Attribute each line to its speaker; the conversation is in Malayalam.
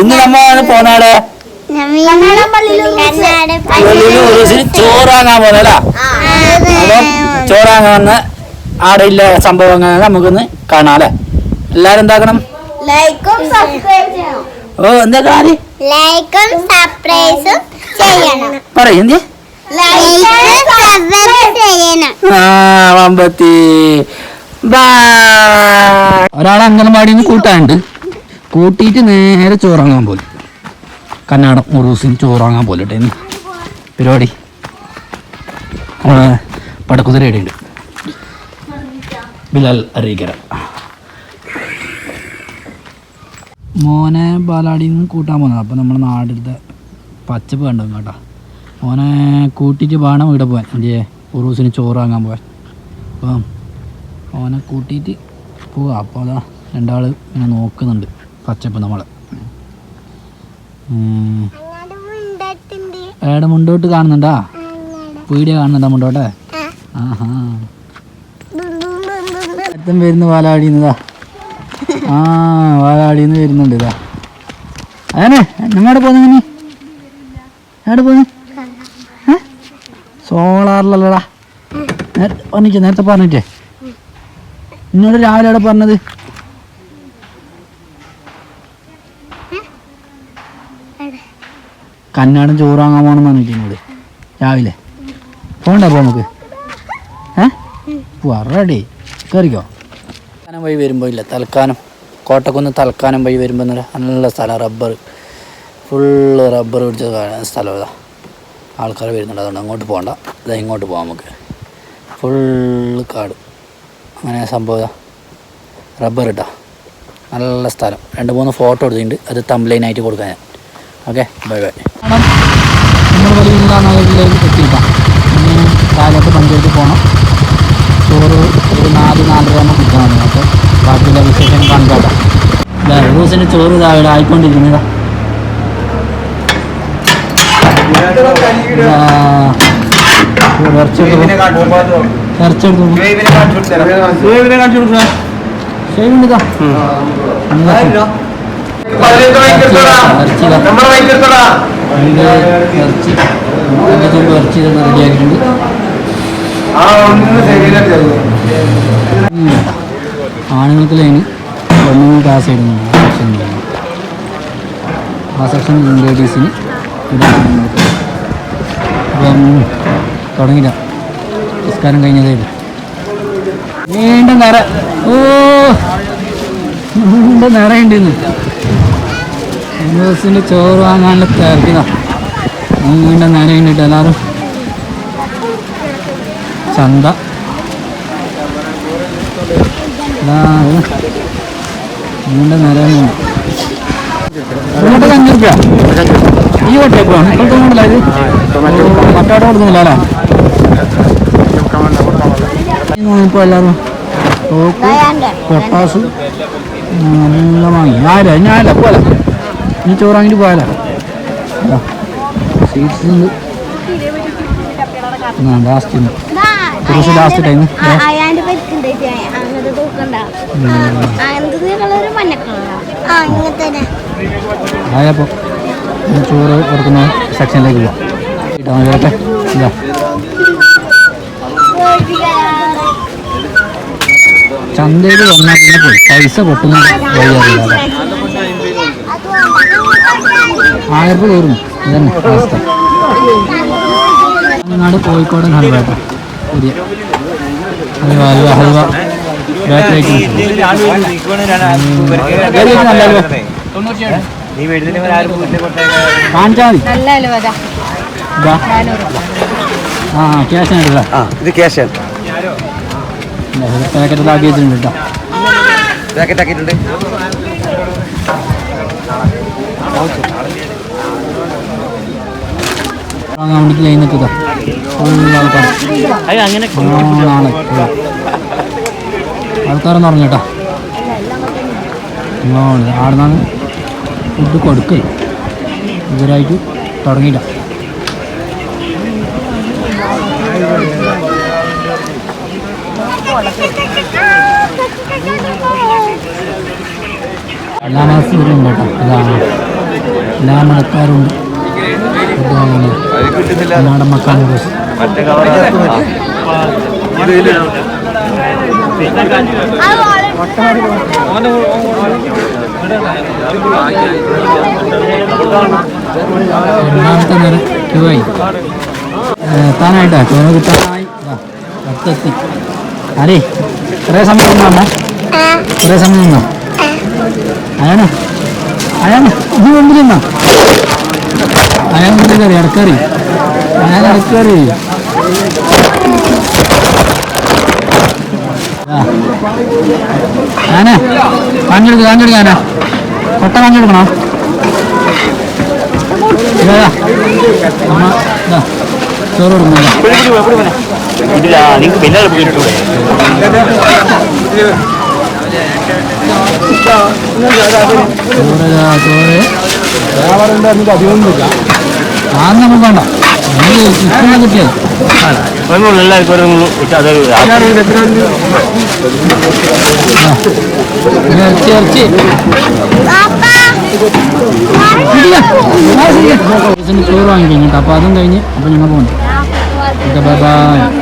Speaker 1: ഇന്ന് നമ്മൾ ദിവസം ചോറാങ്ങാൻ പോണല്ലേ അപ്പം ചോറാങ്ങാൻ വന്ന് ആടെ ഇല്ല സംഭവങ്ങൾ നമുക്കൊന്ന് കാണാം അല്ലേ? എല്ലാരും എന്താക്കണം? ഓ എന്താ കാര്യം?
Speaker 2: ലൈക്കും ചെയ്യണം.
Speaker 1: വമ്പത്തി. ഒരാളെ അംഗൻവാടി കൂട്ടാനുണ്ട്. കൂട്ടിയിട്ട് നേരെ ചോറാങ്ങാൻ പോലും. കന്നഡം മുറൂസിൽ ചോറാങ്ങാൻ പോലും കേട്ടോ പരിപാടി. നമ്മളെ പടക്കുതിര ഇടയുണ്ട്. ബിലാൽ അറിയിക്കര. മോനെ ബാലാടിയിൽ നിന്ന് കൂട്ടാൻ പോകുന്നത് അപ്പോൾ നമ്മുടെ നാടിലത്തെ പച്ചപ്പ് കണ്ടു കേട്ടോ മോനെ കൂട്ടിയിട്ട് വേണം ഇവിടെ പോകാൻ എന്റെ ഉറൂസിന് ചോറ് വാങ്ങാൻ പോകാൻ അപ്പം മോനെ കൂട്ടിയിട്ട് പോവാം. അപ്പോൾ അതാ രണ്ടാൾ ഇങ്ങനെ നോക്കുന്നുണ്ട്. പച്ചപ്പ് നമ്മൾ. ഏടെ മുണ്ടോട്ട് കാണുന്നുണ്ടാ? പീടിയ കാണുന്നുണ്ടാ മുണ്ടോട്ടെ? ആഹാ. അടുത്തും വരുന്ന പാലാടിന്നതാ ആ വാലാടിന്ന് വരുന്നുണ്ട് ഇതാ. അതന്നെ നമ്മടെ പോന്നെ നീ എവിടെ പോന്നു? സോളാറിലല്ലടാ. പറഞ്ഞിട്ടേ നേരത്തെ പറഞ്ഞിട്ടേ. എന്നോട് രാവിലെ എവിടെ പറഞ്ഞത്? കന്നാടൻ ചോറ് വാങ്ങാൻ പോകണം പറഞ്ഞിട്ട് എന്നോട് രാവിലെ. പോണ്ടേ പോ നമുക്ക്. ഏ? വറടി. കയറിക്കോ തൽക്കാനം വഴി വരുമ്പോൾ ഇല്ല. തൽക്കാനം കോട്ടക്കുന്ന് തൽക്കാനം വഴി വരുമ്പോൾ നല്ല നല്ല സ്ഥലം. റബ്ബർ. ഫുള്ള് റബ്ബർ പിടിച്ച സ്ഥലം. ഇതാ ആൾക്കാർ വരുന്നുണ്ട്. അതുകൊണ്ട് അങ്ങോട്ട് പോകണ്ട ഇതാ ഇങ്ങോട്ട് പോകാം നമുക്ക്. ഫുള്ള് കാട്. അങ്ങനെ സംഭവം ഇതാ. റബ്ബർ ഇട്ടാ. നല്ല സ്ഥലം. രണ്ട് മൂന്ന് ഫോട്ടോ എടുത്തിട്ടുണ്ട്. അത് തമ്പ്ലൈനായിട്ട് കൊടുക്കാൻ ഞാൻ. Okay bye bye. നമ്മൾ വലിയ നഗരത്തിലേക്ക് എത്തിയിട്ടാണ് ഇനി കാലത്ത് പഞ്ചായത്ത് പോകണം ചോറ് ഒരു നാല് നാലര ആകുമ്പോൾ കിട്ടണം അപ്പോൾ ബാക്കിയുള്ള വിശേഷം കണ്ടാട്ടാം ദിവസം ചോറ് ഇതാ ഇവിടെ ആയിക്കൊണ്ടിരിക്കുന്നതാ. ഇറച്ചെടുത്തു ഇറച്ചെടുത്തു റെഡിയാക്കിയിട്ടുണ്ട് ആണുങ്ങൾക്ക് ലൈന് പെണ്ണുങ്ങൾക്ക് ആ സൈഡിൽ നിന്ന് സെക്ഷൻ ആ സെക്ഷൻ ലേഡീസിന് അപ്പം തുടങ്ങില്ല നിസ്കാരം കഴിഞ്ഞതേ നീണ്ട നിറ. ഓ നീണ്ട നിറയുണ്ട് ഇന്ന്. ദിവസത്തിന്റെ ചോറ് വാങ്ങാനുള്ള തിരക്കിതാ. നേരെ കഴിഞ്ഞിട്ട് എല്ലാവരും ചന്ത. രൂപ ഈ പൊട്ടാസ് നല്ല വാങ്ങി. ആരാ? ഞാനല്ല പോലെ ഇനി ചോറ് വാങ്ങിയിട്ട് പോയാലോ? ഉണ്ട്. ലാസ്റ്റ് ഉണ്ട് കുറച്ച് ലാസ്റ്റ് ടൈം ആയപ്പോൾ ചോറ് കൊടുക്കുന്ന സെക്ഷനിലേക്ക് പോവാം. ഇട്ടാ ഇതാ. ചന്തയിൽ വന്നാൽ പിന്നെ പൈസ പൊട്ടുന്ന ആയിരം രൂപ കയറും ഇതന്നെ അവസ്ഥ. തമിഴ്നാട് കോഴിക്കോട് ഹൽവ പുതിയ ഹൽവ ഹൽവ ഹൽവ. ബേക്കറി കാണിച്ചാൽ ആ ക്യാഷ്
Speaker 3: ഇത് ക്യാഷ്
Speaker 1: പാക്കറ്റെല്ലാം ആക്കി വെച്ചിട്ടുണ്ട് കേട്ടോ.
Speaker 3: പാക്കറ്റ് ആക്കിയിട്ടുണ്ട്.
Speaker 1: ലൈൻ ആൾക്കാരെന്ന് പറഞ്ഞു കേട്ടോ അവിടെ നിന്നാണ് ഫുഡ് കൊടുക്കൽ. ഇവരായിട്ട് തുടങ്ങിയില്ല. എല്ലാ ഇവരുണ്ട് കേട്ടോ. ഇതാണ്. എല്ലാ മഴക്കാരുണ്ട്. നാടൻ മക്കാന റോസ് രണ്ടാമത്തെ നേരം ക്യൂ ആയി. ക്യൂ കിട്ടാനായി. ആരേ? കുറേ സമയം നിന്നോ കുറേ സമയം നിന്നോ? അയാണ് അയാണ് ഇത് മുമ്പിൽ നിന്നോ. അയാൾ മുമ്പിൽ കയറി ഇടക്കറി അയാൾ ഇടക്കറി ആന കാഞ്ഞെടുക്ക് കാഞ്ഞെടുക്ക ആന കൊട്ട കാഞ്ഞെടുക്കണോ ചോറ് കൊടുക്കുന്നില്ല ചോറ് വാങ്ങിക്കഴിഞ്ഞിട്ട് അപ്പോൾ അതും കഴിഞ്ഞ് അപ്പോൾ ഞങ്ങൾ ഓക്കെ ബൈ ബൈ